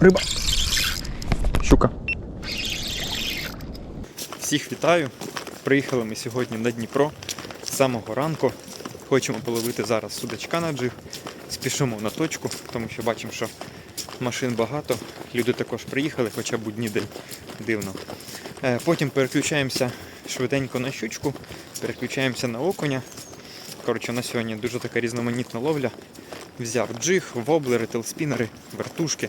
Риба. Щука. Всіх вітаю. Приїхали ми сьогодні на Дніпро з самого ранку. Хочемо половити зараз судачка на джиг. Спішимо на точку, тому що бачимо, що машин багато. Люди також приїхали, хоча будній день дивно. Е, Потім переключаємося швиденько на щучку, переключаємося на окуня. Коротше, на сьогодні дуже така різноманітна ловля. Взяв джиг, воблери, телспінери, вертушки.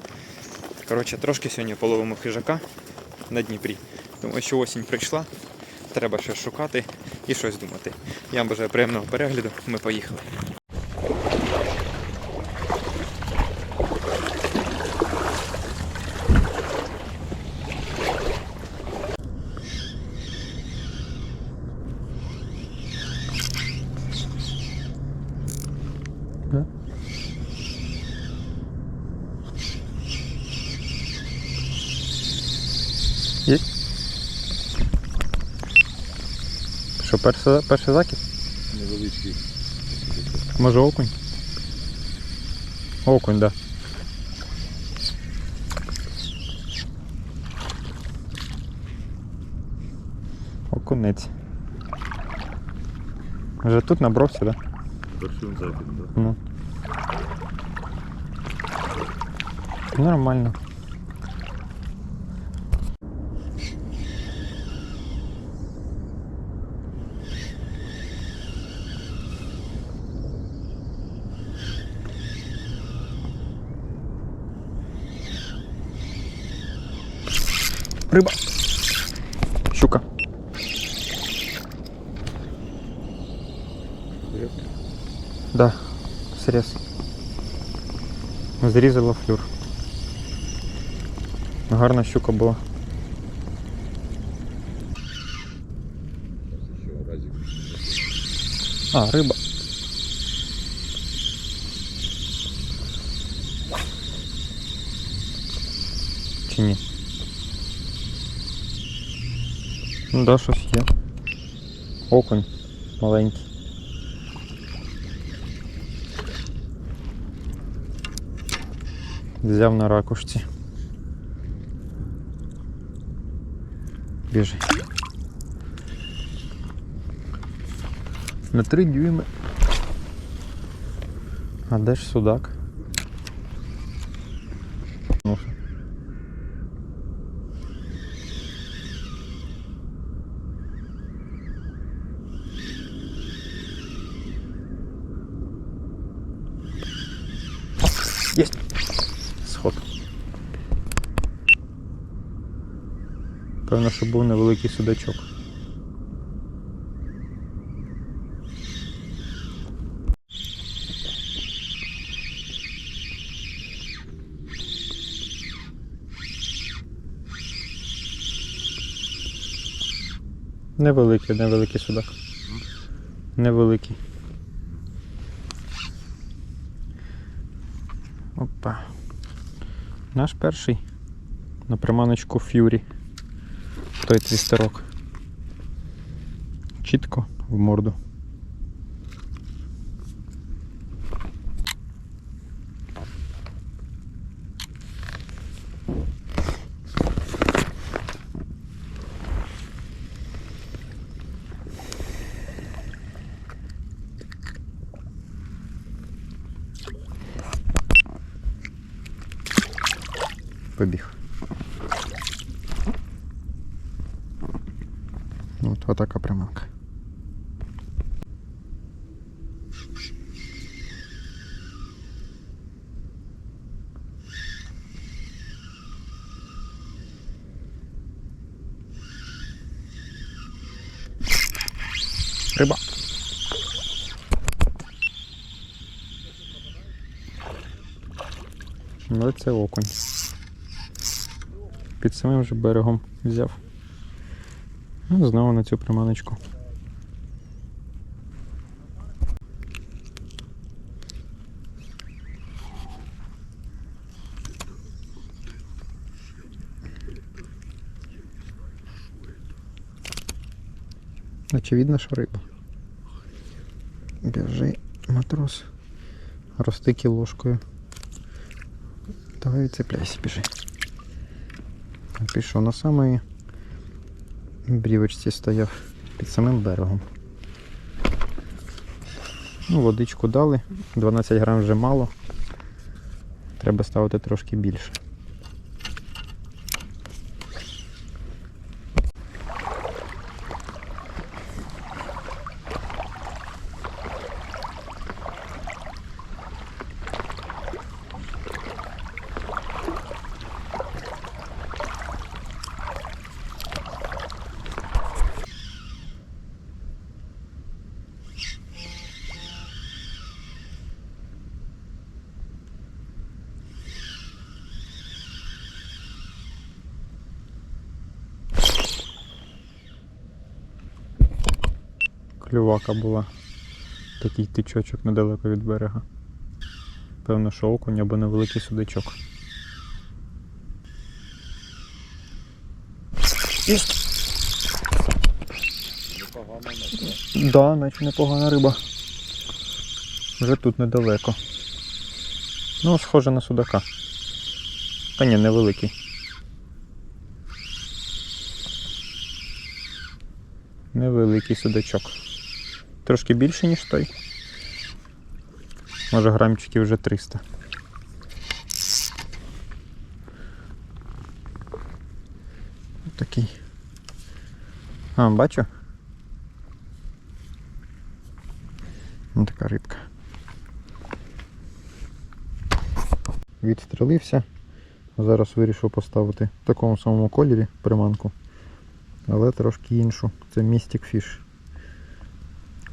Коротше, трошки сьогодні половимо хижака на Дніпрі. Тому що осінь прийшла, треба щось шукати і щось думати. Я вам бажаю приємного перегляду. Ми поїхали. Є? Що, перший, перший закид? Невеличкий. Може окунь? Окунь, да. Окунець. Вже тут набрався, да? Перший захід, так? Ну. Нормально. Риба. Щука. Да, срез. Зрізала флюр. Гарна щука була. А, риба. Да, щось є. Окунь маленький. Взяв на ракушці. Біжи. На три дюйми. А де ж судак? Ну. Есть. Сход. Певно, що був невеликий судачок. Невеликий, невеликий судак. Невеликий. Наш перший на приманочку Ф'юрі. Той твістерок. Чітко в морду. Риба. Ну, це окунь. Під самим же берегом взяв. Ну, знову на цю приманочку. Очевидно, що риба. Біжи, матрос. Розтики ложкою. Давай відцепляйся, біжи. Пішов на самої брівочці стояв під самим берегом. Ну, водичку дали, 12 грам вже мало. Треба ставити трошки більше. Клювака була. Такий тичочок недалеко від берега. Певно, що окунь або невеликий судачок. Непогано. Да, наче непогана риба. Вже тут недалеко. Ну, схоже на судака. Та ні, невеликий. Невеликий судачок. Трошки більше, ніж той. Може грамчиків вже 300. Такий. А, бачу. Ось така рибка. Відстрілився. Зараз вирішив поставити в такому самому кольорі приманку, але трошки іншу. Це Mystic Fish.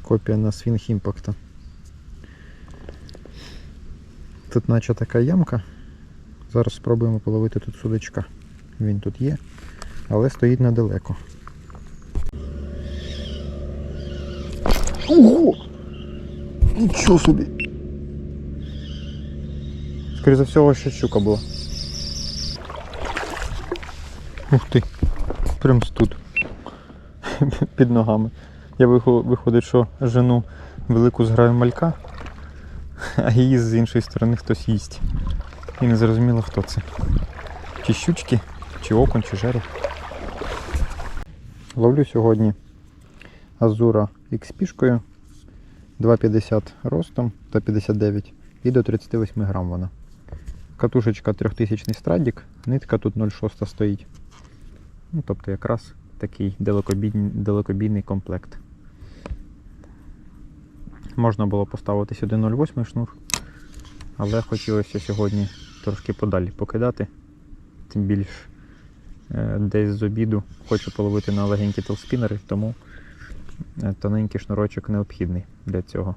Копія на Swing Impact. Тут наче така ямка. Зараз спробуємо половити тут судачка. Він тут є, але стоїть недалеко. Ого! Нічого собі. Скоріше за всього, ще щука була. Ух ти. Прям тут. Під ногами. Я вихо- виходить, що жену велику зграю малька, а її з іншої сторони хтось їсть. І не зрозуміло хто це. Чи щучки, чи окунь, чи жерех. Ловлю сьогодні Азура XP-шкою 2,50 ростом та 59 і до 38 грам вона. Катушечка 3000 страдік, нитка тут 0,6 стоїть. Ну, тобто якраз такий далекобійний, далекобійний комплект. Можна було поставити сюди 0,8 шнур, але хотілося сьогодні трошки подалі покидати. Тим більш е, десь з обіду хочу половити на легенькі телспінери, тому е, тоненький шнурочок необхідний для цього.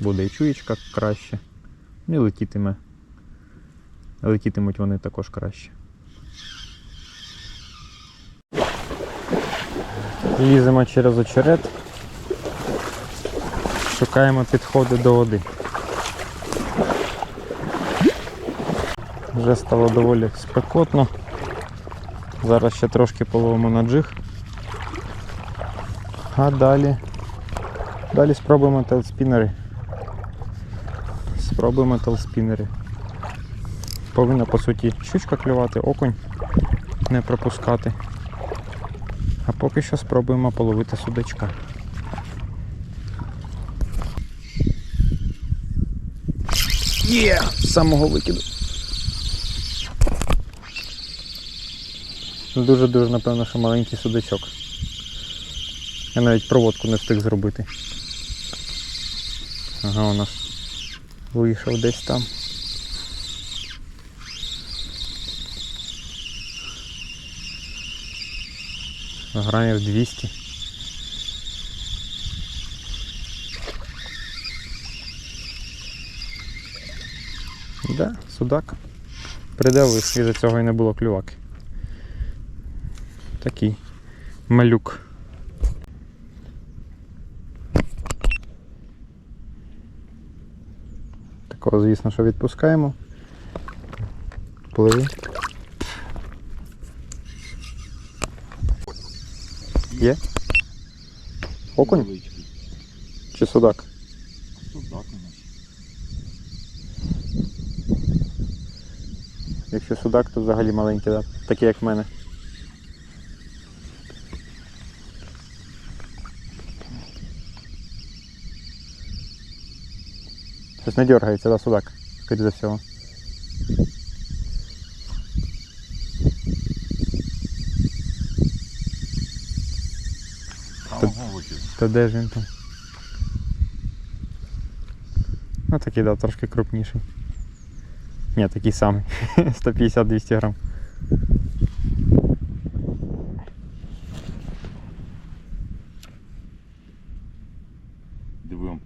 Буде і чуєчка краще, ну і летітиме. Летітимуть вони також краще. Ліземо через очерет. Шукаємо підходи до води. Вже стало доволі спекотно. Зараз ще трошки половимо на джиг. А далі. Далі спробуємо телспінери. Спробуємо телспінери. Повинна по суті щучка клювати, окунь не пропускати. А поки що спробуємо половити судачка. Є! З самого викиду. Дуже-дуже, напевно, що маленький судачок. Я навіть проводку не встиг зробити. Ага, у нас вийшов десь там. Грамів 200. Да, судак. Придавив, і за цього і не було клюваки. Такий малюк. Такого, звісно, що відпускаємо. Пливи. Є? Окунь чи судак? Судак у нас. Якщо судак, то взагалі маленький, да? такий як в мене. Щось не дергається, да, судак, скоріше за всього. Та де ж він там? Ну такий, да, трошки крупніший. Ні, такий самий. 150-200 грам. Дивимо.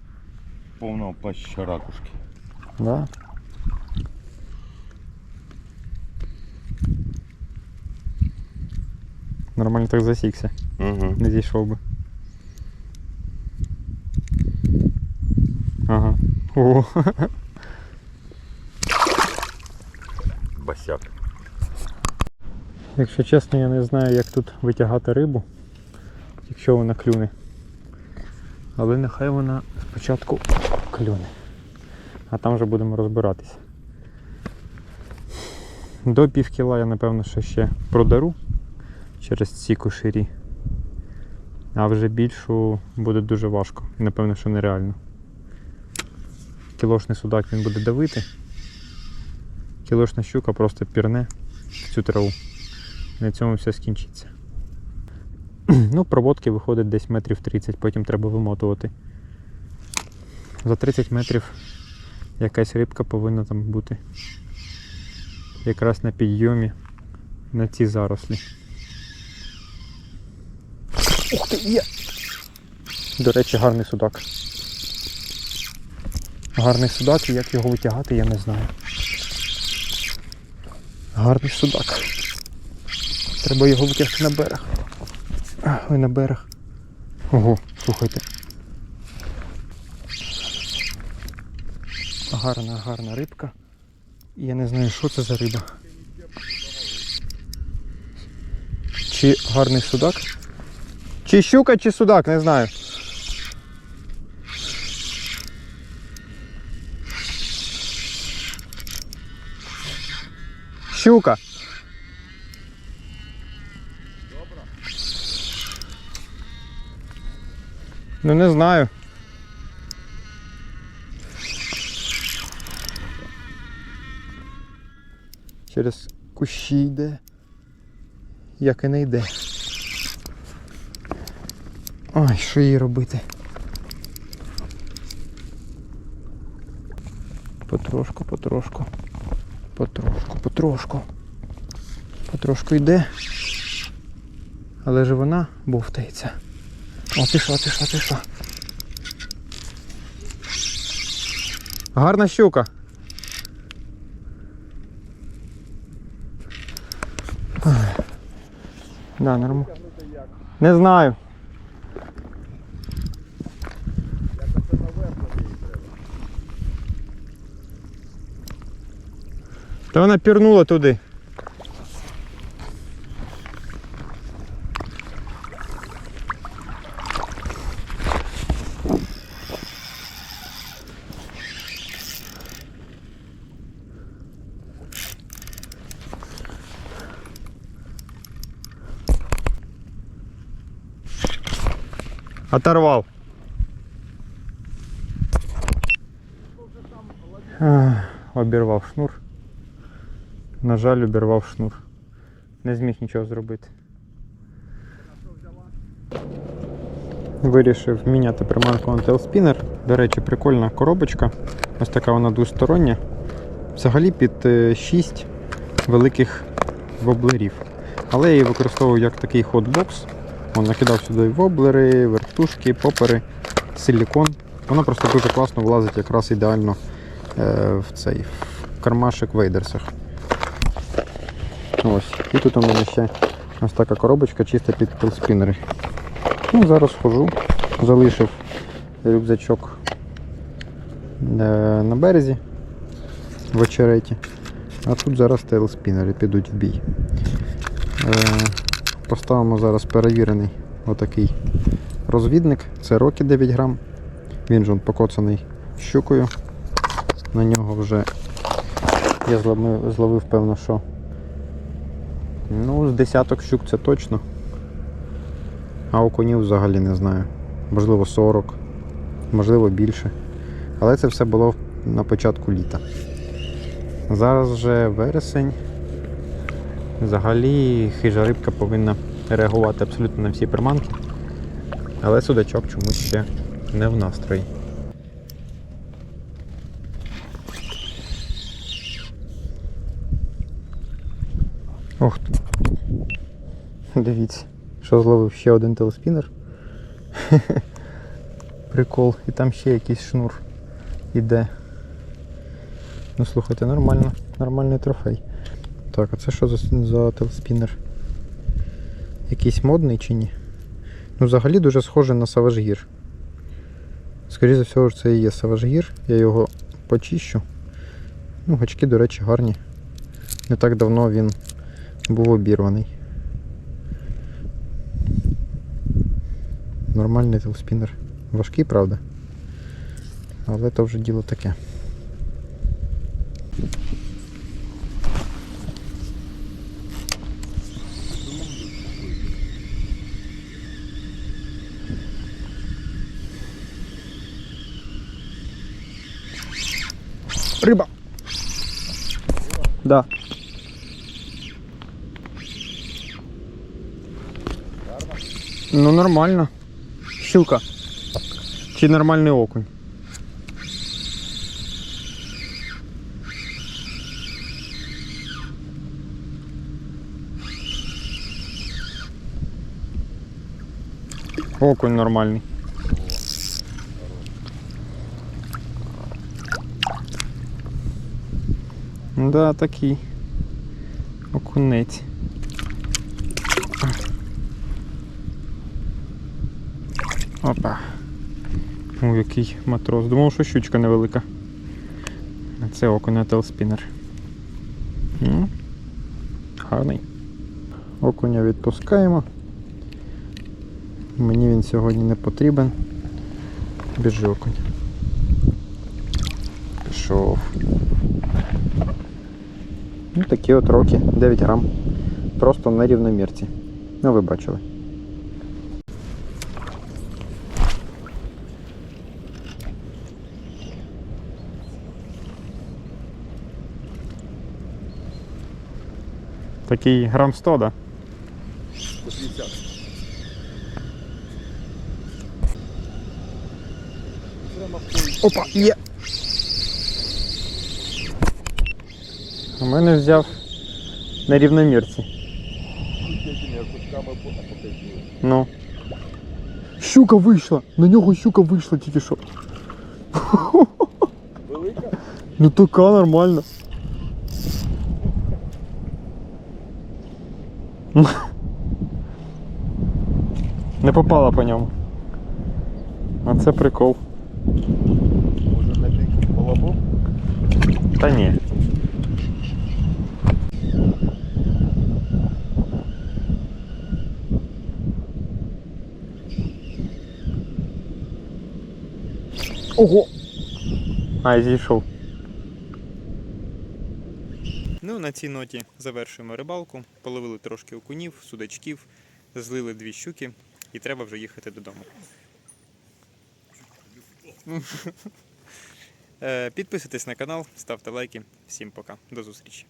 Повного паща ракушки. Да. Нормально так засікся, Угу. не зійшов би. Ага. О, Басяк. Якщо чесно, я не знаю, як тут витягати рибу, якщо вона клюне. Але нехай вона спочатку клюне. А там вже будемо розбиратися. До пів кіла я напевно що ще продару через ці коширі. А вже більшу буде дуже важко. Напевно, що нереально. Кілошний судак він буде давити. Кілошна щука просто пірне в цю траву. На цьому все скінчиться. ну, проводки виходить десь метрів 30, потім треба вимотувати. За 30 метрів якась рибка повинна там бути. Якраз на підйомі на ці зарослі. Ух ти, є! До речі, гарний судак. Гарний судак, і як його витягати, я не знаю. Гарний судак. Треба його витягти на берег. Ой, на берег. Ого, слухайте. Гарна, гарна рибка. Я не знаю, що це за риба. Чи гарний судак? Чи щука, чи судак, не знаю. Щука. Ну не знаю. Через кущі йде. Як і не йде. Ой, що їй робити? Потрошку, потрошку. Потрошку, потрошку. Потрошку йде. Але ж вона бовтається. О, пішла, пішла, пішла. Гарна щука. Да, нормально. Не знаю. Та вона пірнула туди. Оторвал. Ах, Обірвав шнур. На жаль, обірвав шнур. Не зміг нічого зробити. Вирішив міняти приманку на Tailspinner. До речі, прикольна коробочка. Ось така вона двостороння. Взагалі під 6 великих воблерів. Але я її використовую як такий хотбокс. Он накидав сюди воблери, вертушки, попери, силікон. Вона просто дуже класно влазить якраз ідеально е, в цей в кармашик вейдерсах. Ось. І тут у мене ще ось така коробочка чисто під пілспінери. Ну, зараз хожу, залишив рюкзачок е, на березі в очереті. А тут зараз тейлспінери підуть в бій. Е, Поставимо зараз перевірений отакий розвідник. Це Рокі 9 грам. Він же покоцаний щукою. На нього вже Я зловив певно, що. Ну, з десяток щук це точно. А окунів взагалі не знаю. Можливо 40, можливо більше. Але це все було на початку літа. Зараз вже вересень. Взагалі хижа рибка повинна реагувати абсолютно на всі приманки. Але судачок чомусь ще не в настрої. Ох. Дивіться, що зловив ще один телеспінер. Прикол. І там ще якийсь шнур іде. Ну слухайте, нормально. Нормальний трофей. Так, а це що за, за телеспінер? Якийсь модний чи ні? Ну, взагалі дуже схожий на Саважгір. Скоріше за всього, це і є Саважгір. Я його почищу. Ну, гачки, до речі, гарні. Не так давно він був обірваний. Нормальний телеспінер. Важкий, правда? Але то вже діло таке. Риба! Да. Ну нормально. Щука. Чи нормальний окунь? Окунь нормальний. Да, такий. Окунець. О, який матрос. Думав, що щучка невелика. А це окунь телспінер. Ну, гарний. Окуня відпускаємо. Мені він сьогодні не потрібен. Біжи окунь. Пішов. Ну, такі от роки, 9 грам. Просто на рівномірці. Ну, ви бачили. Такий грам 100, да? 150. Опа, є. У мене взяв на рівномірці. Ну. Щука вийшла! На нього щука вийшла тільки що. Велика? Ну така нормально. Не попала по ньому. А це прикол. Може на бік балабу? Та ні. Ого! А, зійшов. Ну, на цій ноті завершуємо рибалку. Половили трошки окунів, судачків, злили дві щуки і треба вже їхати додому. Е, Підписуйтесь на канал, ставте лайки. Всім пока. До зустрічі.